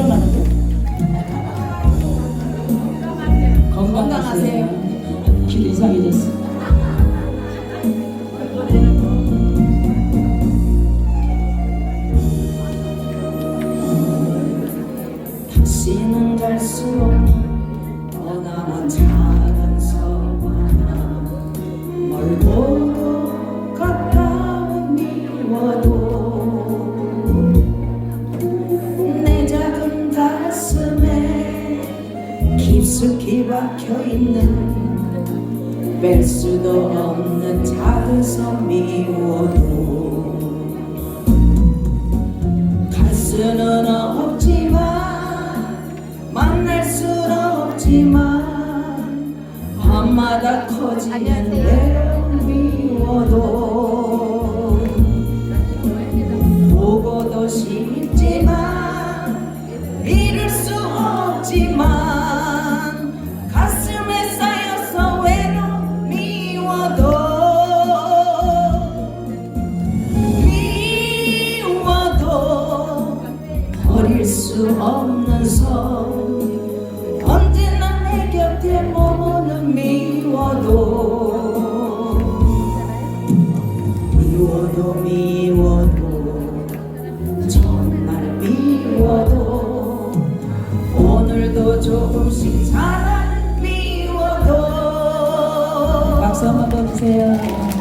일어나는데? 건강하세요. 길 이상해졌어. 다시는 갈 수 없는 멀고 깊숙이 박혀있는 뺄 수도 없는 작은 섬 미워도 갈 수는 없지만 만날 수는 없지만 밤마다 커지는 외로움 미워도 보고도 싶지만 잃을 수 없지만 수 없는 섬 언제나 내 곁에 머무는 미워도 미워도 미워도 정말 미워도 오늘도 조금씩 박수 한번 더 주세요